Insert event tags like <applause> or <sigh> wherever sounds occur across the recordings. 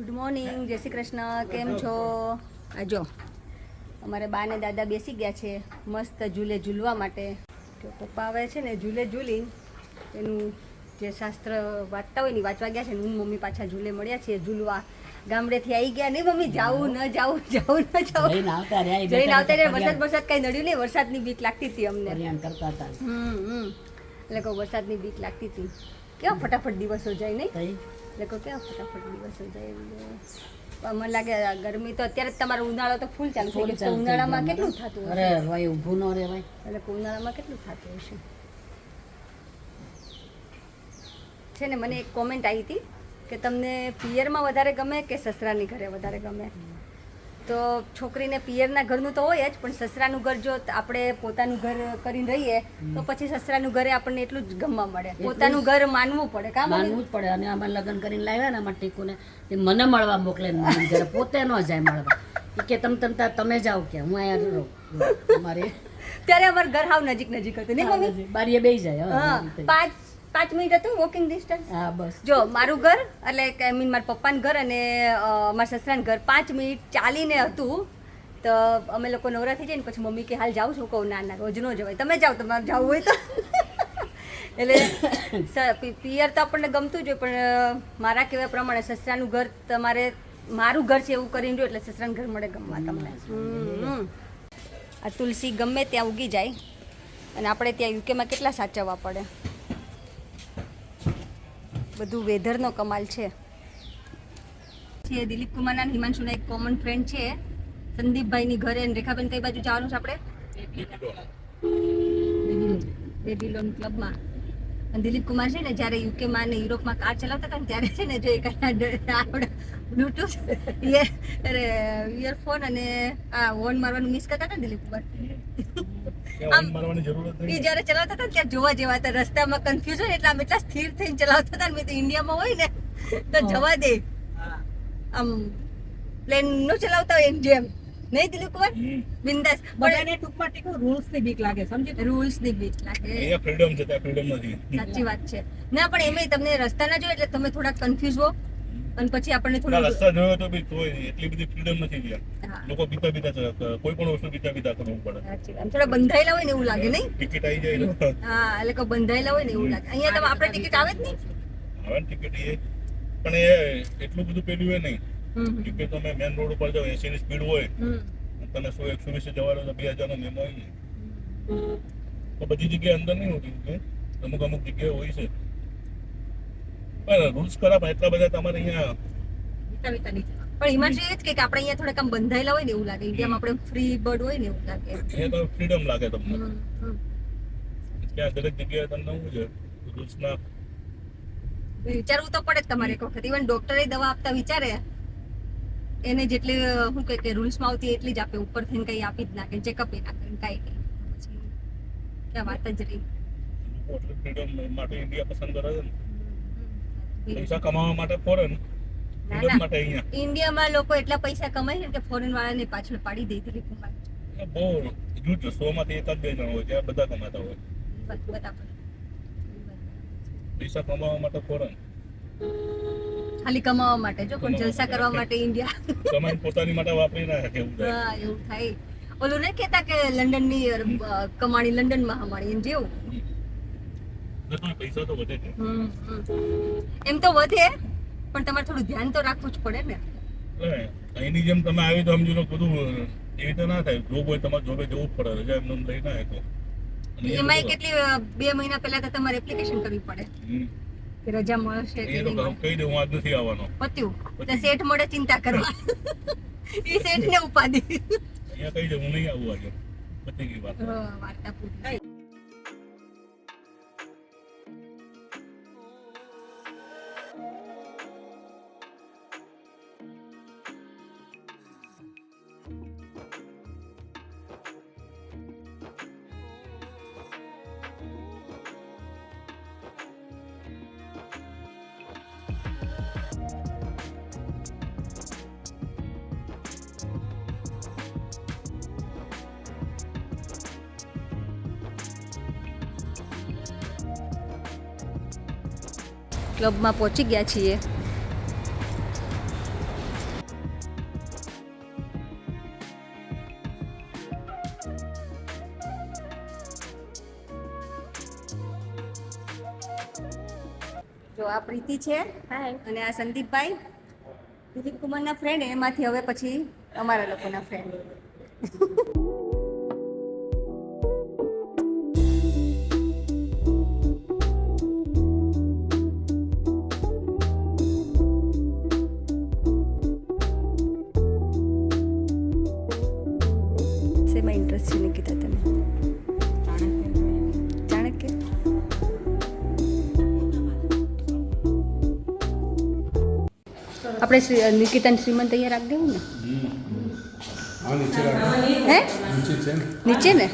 Good morning જય શ્રી કૃષ્ણ. કેમ છો? જો અમારે બા ને દાદા બેસી ગયા છે મસ્ત ઝૂલે ઝૂલવા માટે. તો પપ્પા આવે છે ને ઝૂલે ઝૂલી એનું જે શાસ્ત્ર વાંચતા હોય ને વાંચવા ગયા છે હું મમ્મી પાછા ઝૂલે મળ્યા છીએ ઝૂલવા. ગામડેથી આવી ગયા. નહીં મમ્મી જાવું ન જાવું જાવું ન જાવું જઈને આવતા રહ્યા, વરસાદ વરસાદ કઈ નડ્યું નહીં. વરસાદની બીક લાગતી હતી અમને. કરતા હતા. હમ હમ. એટલે કહું વરસાદની બીક લાગતી હતી. કેવા ફટાફટ દિવસો જાય નહીં? એટલે લોકો કેવા ફટાફટ દિવસો જાય મને લાગે ગરમી તો અત્યારે તમારો ઉનાળો તો ફૂલ ચાલુ થઈ ગયો. ઉનાળામાં કેટલું થતું અરે ભાઈ ઊભું ન રહેવાય. એટલે ઉનાળામાં કેટલું થતું હશે? છે ને મને એક કોમેન્ટ આવી હતી કે તમને પિયરમાં વધારે ગમે કે સસરાની ઘરે વધારે ગમે? તો છોકરીને પિયરના ઘરનું તો હોય જ પણ સસરાનું ઘર જો આપણે પોતાનું ઘર કરીને રહીએ તો પછી સસરાનું ઘરે આપણને એટલું જ ગમવા મળે. પોતાનું ઘર માનવું પડે કામ માનવું જ પડે. અને આમાં લગ્ન કરીને લાવ્યા ને અમારા ટીકુને તે મને મળવા મોકલે ઘરે પોતે ન જાય મળવા. કે તમ તમ તમે જાઓ કે હું અહીંયા રહું. અમારે ત્યારે અમારું ઘર હાવ નજીક નજીક હતું ને મમ્મી? બારીએ બેસી જાય હા પાંચ પાંચ મિનિટ હતું વોકિંગ ડિસ્ટન્સ હા બસ. જો મારું ઘર એટલે આઈ મીન મારા પપ્પાનું ઘર અને મારા સસરાનું ઘર પાંચ મિનિટ ચાલીને હતું. તો અમે લોકો નવરા થઈ જઈને પછી મમ્મી કે હાલ જાઉં છું. કહું ના ના રોજ ન જવાય. તમે જાઓ તમારે જવું હોય તો. એટલે પિયર તો આપણને ગમતું જ હોય પણ મારા કહેવા પ્રમાણે સસરાનું ઘર તમારે મારું ઘર છે એવું કરીને જો એટલે સસરાનું ઘર મળે ગમવા તમને. આ તુલસી ગમે ત્યાં ઉગી જાય. અને આપણે ત્યાં યુકેમાં કેટલા સાચવવા પડે? બધું વેધરનો કમાલ છે. છે દિલીપ કુમારના હિમાંશુના એક કોમન ફ્રેન્ડ છે. સંદીપભાઈની ઘરે રેખાબેન કઈ બાજુ જવાનું છે આપણે? બેબી લોન ક્લબમાં દિલીપ કુમાર છે ને જ્યારે યુકેમાં ને યુરોપમાં કાર ચલાવતા હતા ને ત્યારે છે ને જો એક આપણે બ્લુટૂથ <laughs> અરે ઇયરફોન અને આ હોર્ન મારવાનું મિસ કરતા હતા ને દિલીપ કુમાર આમ મારવાની જરૂરત એ જ્યારે ચલાવતા હતા ને ત્યારે જોવા જેવા હતા. રસ્તામાં કન્ફ્યુઝ હોય ને એટલે આમ એટલા સ્થિર થઈને ચલાવતા હતા ને મેં તો ઇન્ડિયામાં હોય ને તો જવા દે. આમ પ્લેનનું ચલાવતા હોય એમ જેમ. નહીં દિલીપ કુમાર બિંદાસ. બધાને ટૂંકમાં ટીકો રૂલ્સની બીક લાગે સમજી રૂલ્સની બીક લાગે. એ ફ્રીડમ છે ત્યાં ફ્રીડમ નથી. સાચી વાત છે. ના પણ એમાં તમને રસ્તા ના જોઈએ એટલે તમે થોડા કન્ફ્યુઝ હો. અને પછી આપણને થોડું રસ્તા જોયો તો બી કોઈ એટલી બધી ફ્રીડમ નથી ગયા લોકો બીતા બીતા કોઈ પણ વસ્તુ બીતા બીતા કરવું પડે. થોડા બંધાયેલા હોય ને એવું લાગે નહીં? ટિકિટ આવી જાય હા એટલે કે બંધાયેલા હોય ને એવું લાગે. અહીંયા તમે આપણે ટિકિટ આવે જ નહીં. આવે ટિકિટ એ પણ એ એટલું બધું પેલું એ નહીં. ટિકિટ તમે મેન રોડ ઉપર જાઓ એસી ની સ્પીડ હોય તમે સો એકસો વીસ જવાનો તો બે હજાર નો મેમો આવી જાય તો બધી જગ્યાએ અંદર નહીં હોતી અમુક અમુક જગ્યાએ હોય છે. પણ રૂલ્સ ખરાબ એટલા બધા તમારે અહીંયા. પણ હિમાંશુ એ જ કે આપણે અહીંયા થોડાક આમ બંધાયેલા હોય ને એવું લાગે. ઇન્ડિયામાં આપણે ફ્રી બર્ડ હોય ને એવું લાગે. અહીંયા તો ફ્રીડમ લાગે તમને. ત્યાં દરેક જગ્યાએ તમને શું છે? રૂલ્સ ના વિચારવું તો પડે જ તમારે એક વખત. ઇવન ડોક્ટરે દવા આપતા વિચારે એને જેટલી શું કહે કે રૂલ્સમાં આવતી એટલી જ આપે. ઉપરથી કઈ આપી જ નાખે. ચેકઅપ એ ના કરે કાંઈ નહીં. પછી ક્યાં વાત જ રહી. ફ્રીડમ માટે ઇન્ડિયા પસંદ કરે છે ને. પૈસા કમાવા માટે ફોરેન. માટે અહીંયા. ઇન્ડિયામાં લોકો એટલા પૈસા કમાય છે કે ફોરેન વાળાને પાછળ પાડી દે એ બહુ જૂઠ સો માંથી એક જ બે જણ હોય ત્યાં બધા કમાતા હોય. પૈસા કમાવા માટે ફોરેન ખાલી કમાવા માટે જો પણ જલસા કરવા માટે ઇન્ડિયા કમાઈને પોતાની માટે વાપરી ના શકે એવું થાય. હા એવું થાય. ઓલું ને કહેતા કે લંડનની કમાણી લંડનમાં હમાણી જેવું? પૈસા તો વધે છે. એમ તો વધે પણ તમારે થોડું ધ્યાન તો રાખવું જ પડે ને. અહીંની જેમ તમે આવી તો સમજી લો બધું એવી રીતે ના થાય. જોબ હોય તમારે જોબે જવું પડે રજા એમને લઈ ના તો બધું- કેટલી બે મહિના પહેલા તો તમારે એપ્લિકેશન કરવી પડે. કે રજા મળશે કે નહીં કહી દઉં આજ નથી આવવાનો. પત્યું. તો શેઠ મળે ચિંતા કરવા. <laughs> એ શેઠ ને ઉપાધિ અહીંયા કહી દઉં હું નહીં આવું આજે. પતી ગઈ વાત. વાર્તા પૂરી. ક્લબમાં પહોંચી ગયા છીએ. જો આ પ્રીતિ છે અને આ સંદીપભાઈ. દિલીપ કુમારના ફ્રેન્ડ એમાંથી હવે પછી અમારા લોકોના ફ્રેન્ડ ઇન્ટરેસ્ટ છે નિકિતા તને? ચાણક્ય આપણે નિકિતાને શ્રીમંત અહીંયા રાખી દેવું ને? હા નીચે ને?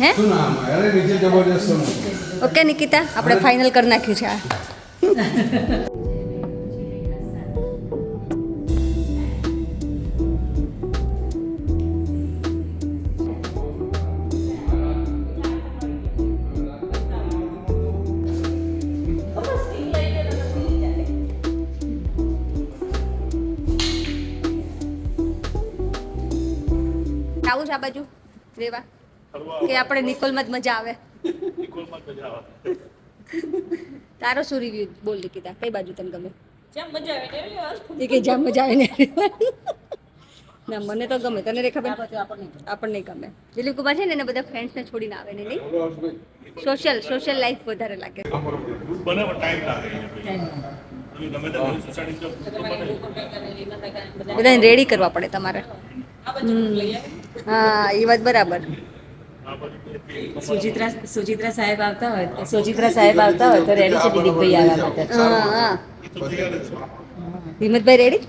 હે. ઓકે નિકિતા આપણે ફાઇનલ કરી નાખ્યું છે આ. રેવા કે આપણે નિકોલમાં જ મજા આવે. ઇકોલમાં જ મજા આવે. તારો શું રિવ્યુ બોલ નિકિતા કઈ બાજુ તને ગમે? એ કે જ્યાં મજા આવે ને ના મને તો ગમે. તને રેખા આ આપણને ગમે. ગમે. દિલીપ કુમાર છે ને એને બધા ફ્રેન્ડ્સને છોડીને આવે ને નહીં? સોશિયલ સોશિયલ લાઈફ વધારે લાગે. બને ટાઈમ લાગે બને. બધાને રેડી કરવા પડે તમારે. હમ. હા એ વાત બરાબર. સુજિત્રા સુચિત્રા સાહેબ આવતા હોય સુચિત્રા સાહેબ આવતા હોય તો રેડી છે દિલીપભાઈ આવવા માટે. હા હા. હિંમતભાઈ રેડી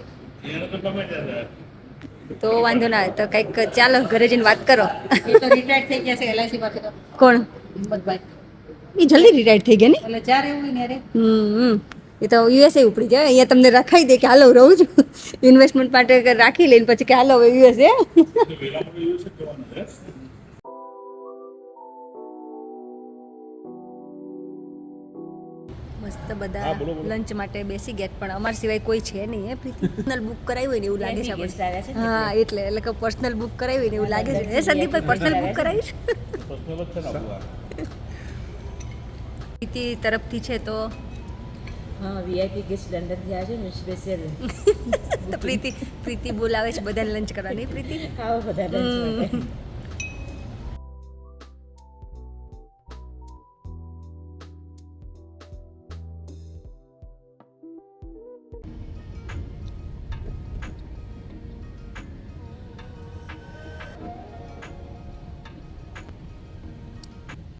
તો વાંધો ના તો કંઈક ચાલો ઘરે જઈને વાત કરો. એ તો રિટાયર્ડ થઈ ગયા છે એલઆઈસી માંથી કોણ? હિંમતભાઈ. એ જલ્દી રિટાયર થઈ ગયા ને? એટલે ચાર એવું ને રે હમ. એ તો યુએસએ ઉપડી જાય. અહીંયા તમને રખાઈ દે કે હાલો રહું છું. ઇન્વેસ્ટમેન્ટ માટે રાખી લઈને પછી કે હાલો હવે યુએસએ મસ્ત બધા. લંચ માટે બેસી ગયા પણ અમાર સિવાય કોઈ છે નહીં હે પર્સનલ બુક કરાવી હોય ને એવું લાગે છે. હા એટલે. એટલે કે પર્સનલ બુક કરાવી હોય ને એવું લાગે છે. એ સંદીપભાઈ પર્સનલ બુક કરાવીશ? પર્સનલ છે <laughs> તરફથી છે તો હા વીઆઈપી ગેસ્ટ લંડનથી આવે છે ને સ્પેશિયલ <laughs> તો પ્રીતિ પ્રીતિ બોલાવે છે બધાને લંચ કરવા નહીં પ્રીતિ આવો બધા લંચ માટે.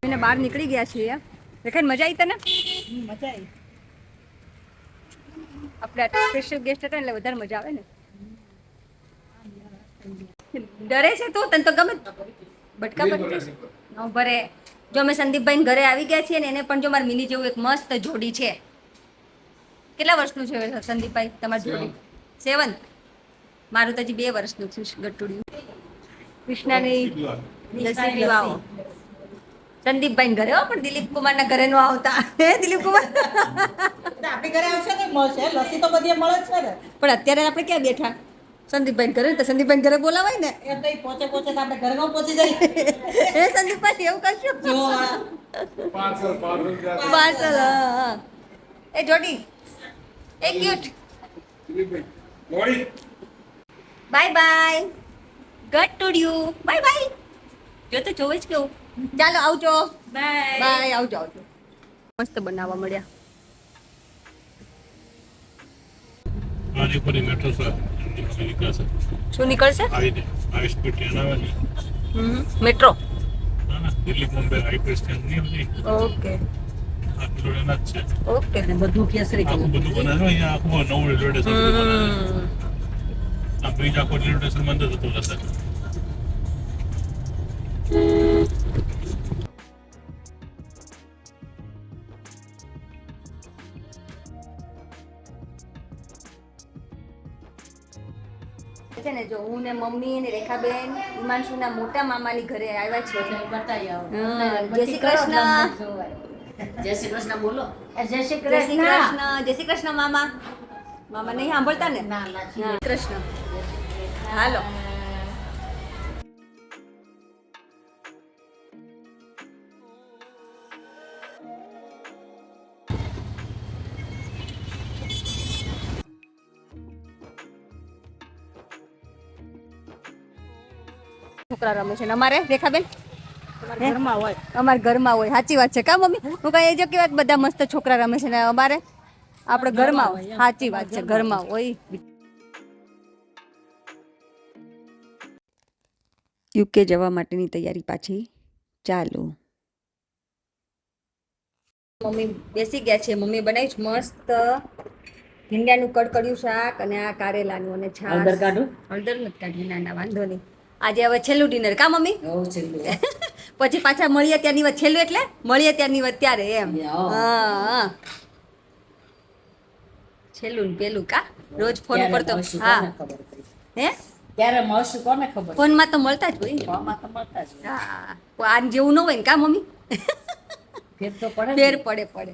એને બહાર નીકળી ગયા છીએ. દેખાય મજા આવી તને? મજા આવી આપણે સ્પેશિયલ ગેસ્ટ હતા એટલે વધારે મજા આવે ને. ડરે છે તો? તને તો ગમે. બટકા પર ભરે. જો અમે સંદીપભાઈ ઘરે આવી ગયા છીએ ને એને પણ જો મારી મિની જેવું એક મસ્ત જોડી છે. કેટલા વર્ષનું છે સંદીપભાઈ? તમારી જોડી? સેવન મારું તો હજી બે વર્ષનું છે ગટુડિયું. કૃષ્ણાની લસ્સી પીવા આવો સંદીપભાઈ ઘરે હો પણ દિલીપ કુમારના ઘરે નો આવતા. હે દિલીપ કુમાર? આપણી ઘરે આવશે ને મળશે. લસી તો બધી મળે જ છે ને. પણ અત્યારે આપણે ક્યાં બેઠા? સંદીપભાઈ ઘરે? તો સંદીપભાઈ ઘરે બોલાવાય ને? એ કઈ પોચે પોચે તો આપણે ઘરમાં પહોંચી જાય હે <laughs> સંદીપભાઈ એવું કરશો? Parcel parcel. એ જોડી. એ ક્યુટ બાય બાય ગટ ટુડ્યુ બાય બાય જો તો જોવે જ કેવું. ચાલો આવજો. બાય બાય આવજો આવજો. મસ્ત બનાવવા મળ્યા. આની ઉપર મેટ્રો સર શું નીકળશે? આવી આવી સ્પીડ ટ્રેન આવે હમ મેટ્રો. ના ના દિલ્હી મુંબઈ હાઈવે નહીં હોતી ઓકે. ઓકે. બધું કેસરી બધું બનાવ્યું અહીંયા આખું નવું રેલવે સ્ટેશન આ બ્રિજ આખો રેલવે સ્ટેશન બંધ અંદર જતો. જો હું ને મમ્મી ને રેખાબેન હિમાંશુના મોટા મામાની ઘરે આવ્યા હા, જય શ્રી કૃષ્ણ. જય શ્રી કૃષ્ણ બોલો. જય શ્રી કૃષ્ણ. જય શ્રી કૃષ્ણ મામા. મામા નહીં સાંભળતા ને? ના ના કૃષ્ણ. હાલો. છોકરા રમે છે અમારે રેખાબેન? ઘરમાં હોય. અમારા ઘરમાં હોય. સાચી વાત છે. કા મમ્મી? હું કઈ જો કેવા બધા મસ્ત છોકરા રમે છે ને અમારે? આપણે ઘરમાં હોય સાચી વાત છે. ઘરમાં હોય. યુકે જવા માટેની તૈયારી પાછી? ચાલુ. મમ્મી બેસી ગયા છે. મમ્મી બનાવી છે મસ્ત ભીંડાનું કડકડિયું શાક અને આ કારેલાનું અને છાશ. હળદર કાઢું? હળદર નથી કાઢ્યું. ના ના વાંધો નહીં. આજે હવે છેલ્લું ડિનર કા મમ્મી? <laughs> પછી પાછા મળીએ ત્યારની વાત છેલ્લું એટલે? મળીએ ત્યારની વાત ત્યારે એમ. હા. છેલ્લું ને પેલું કા? રોજ ફોન પર તો હા. હે? ત્યારે મળશું કોને ખબર? ફોનમાં તો મળતા જ હોય. ફોનમાં તો મળતા જ. હા. આન જેવું ન હોય ને કા મમ્મી? ફેર તો પડે ફેર પડે પડે.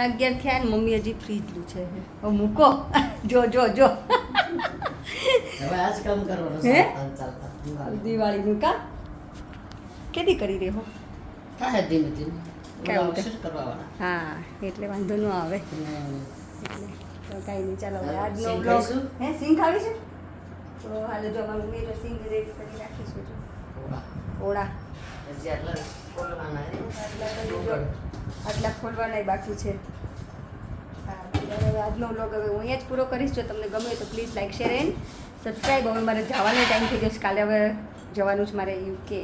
સાડા અગિયાર થયા ને મમ્મી હજી ફ્રીજલું છે. હવે મૂકો. જો જો જો. હવે આ જ કામ કરવાનું હે? દિવાળી. મૂકા કેદી કરી રહ્યો થાય ધીમે. હા એટલે વાંધો ન આવે. એટલે કાંઈ નહીં ચાલો આજનો બ્લોગ હે સિંગ ખાવી છે તો હાલ જો અમારું મમ્મી તો સિંગ રેડી કરી રાખીશું જો. ઓળા. આટલા ખોલવાના બાકી છે. હવે આજનો બ્લોગ હવે હું અહીંયા જ પૂરો કરીશ. જો તમને ગમે તો please like share and subscribe હવે મારે જવાનો ટાઈમ થઈ છે. કાલે હવે જવાનું છે મારે યુકે